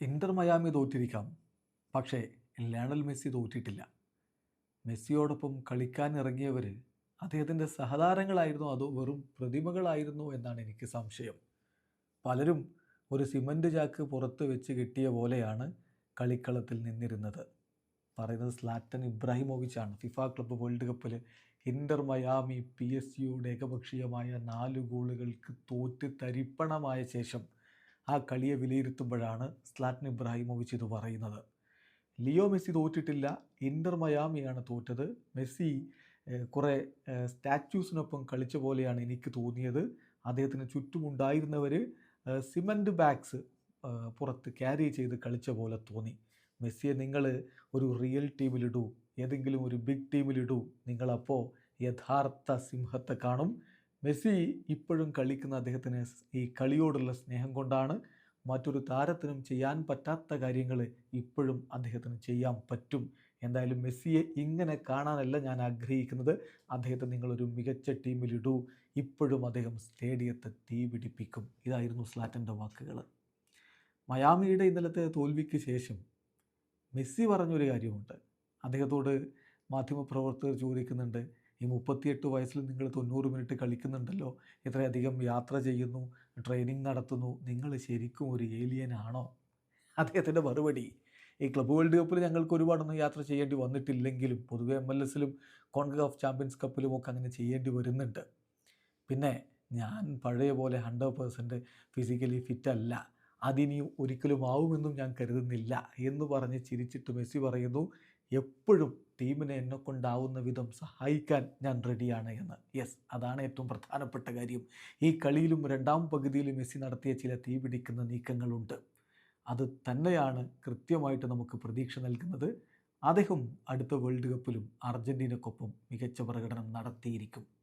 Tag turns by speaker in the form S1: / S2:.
S1: Inter Miami തോറ്റിരിക്കാം പക്ഷേ Lionel Messi തോറ്റിട്ടില്ല മെസ്സിയോടൊപ്പം കളിക്കാൻ ഇറങ്ങിയവർ അദ്ദേഹത്തിന്റെ സഹതാരങ്ങളായിരുന്നു അതോ വെറും പ്രതിമകളായിരുന്നു എന്നാണ് എനിക്ക് സംശയം. പലരും ഒരു സിമന്റ് ചാക്ക് പുറത്ത് വെച്ച് കിട്ടിയ പോലെയാണ് കളിക്കളത്തിൽ നിന്നിരുന്നത്. പറയുന്നത് സ്ലാറ്റൻ ഇബ്രാഹിമോവിച്ചാണ്. ഫിഫ ക്ലബ്ബ് വേൾഡ് കപ്പിൽ ഇന്റർ മയാമി പി എസ് യുടെ ഏകപക്ഷീയമായ നാല് ഗോളുകൾക്ക് തോറ്റ് തരിപ്പണമായ ശേഷം ആ കളിയെ വിലയിരുത്തുമ്പോഴാണ് സ്ലാറ്റൻ ഇബ്രാഹിമോവിച്ച് ഇത് പറയുന്നത്. ലിയോ മെസ്സി തോറ്റിട്ടില്ല. ഇന്റർ മയാമിയാണ് തോറ്റത്. മെസ്സി കുറേ സ്റ്റാച്യൂസിനൊപ്പം കളിച്ച പോലെയാണ് എനിക്ക് തോന്നിയത്. അദ്ദേഹത്തിന് ചുറ്റുമുണ്ടായിരുന്നവർ സിമന്റ് ബാഗ്സ് പുറത്ത് ക്യാരി ചെയ്ത് കളിച്ച പോലെ തോന്നി. മെസ്സിയെ നിങ്ങൾ ഒരു റിയൽ ടീമിലിടൂ. ഏതെങ്കിലും ഒരു ബിഗ് ടീമിലിടൂ. നിങ്ങളപ്പോൾ യഥാർത്ഥ സിംഹത്തെ കാണും. മെസ്സി ഇപ്പോഴും കളിക്കുന്ന അദ്ദേഹത്തിന് ഈ കളിയോടുള്ള സ്നേഹം കൊണ്ടാണ് മറ്റൊരു താരത്തിനും ചെയ്യാൻ പറ്റാത്ത കാര്യങ്ങൾ ഇപ്പോഴും അദ്ദേഹത്തിന് ചെയ്യാൻ പറ്റും. എന്തായാലും മെസ്സിയെ ഇങ്ങനെ കാണാനല്ല ഞാൻ ആഗ്രഹിക്കുന്നത്. അദ്ദേഹത്തെ നിങ്ങളൊരു മികച്ച ടീമിലിടൂ ഇപ്പോഴും അദ്ദേഹം സ്റ്റേഡിയത്തെ തീ പിടിപ്പിക്കും. ഇതായിരുന്നു സ്ലാറ്റന്റെ വാക്കുകൾ മയാമിയുടെ ഇന്നലത്തെ തോൽവിക്ക് ശേഷം മെസ്സി പറഞ്ഞൊരു കാര്യമുണ്ട്. അദ്ദേഹത്തോട് മാധ്യമപ്രവർത്തകർ ചോദിക്കുന്നുണ്ട് ഈ മുപ്പത്തിയെട്ട് വയസ്സിൽ നിങ്ങൾ തൊണ്ണൂറ് മിനിറ്റ് കളിക്കുന്നുണ്ടല്ലോ ഇത്രയധികം യാത്ര ചെയ്യുന്നു ട്രെയിനിങ് നടത്തുന്നു നിങ്ങൾ ശരിക്കും ഒരു ഏലിയനാണോ അദ്ദേഹത്തിന്റെ മറുപടി ഈ ക്ലബ് വേൾഡ് കപ്പിൽ ഞങ്ങൾക്ക് ഒരുപാടൊന്നും യാത്ര ചെയ്യേണ്ടി വന്നിട്ടില്ലെങ്കിലും പൊതുവെ എം എൽ എസിലും കോൺഗ്രസ് ചാമ്പ്യൻസ് കപ്പിലും ഒക്കെ അങ്ങനെ ചെയ്യേണ്ടി വരുന്നുണ്ട്. പിന്നെ ഞാൻ പഴയ പോലെ ഹൺഡ്രഡ് പേഴ്സന്റ് ഫിസിക്കലി ഫിറ്റല്ല അതിനി ഒരിക്കലും ആവുമെന്നും ഞാൻ കരുതുന്നില്ല എന്ന് പറഞ്ഞ് ചിരിച്ചിട്ട് മെസ്സി പറയുന്നു എപ്പോഴും ടീമിനെ എന്നെ കൊണ്ടാവുന്ന വിധം സഹായിക്കാൻ ഞാൻ റെഡിയാണ് എന്ന്. യെസ് അതാണ് ഏറ്റവും പ്രധാനപ്പെട്ട കാര്യം. ഈ കളിയിലും രണ്ടാം പകുതിയിലും മെസ്സി നടത്തിയ ചില തീപിടിക്കുന്ന നീക്കങ്ങളുണ്ട്. അത് തന്നെയാണ് കൃത്യമായിട്ട് നമുക്ക് പ്രതീക്ഷ നൽകുന്നത്. അദ്ദേഹം അടുത്ത വേൾഡ് കപ്പിലും അർജന്റീനക്കൊപ്പം മികച്ച പ്രകടനം നടത്തിയിരിക്കും.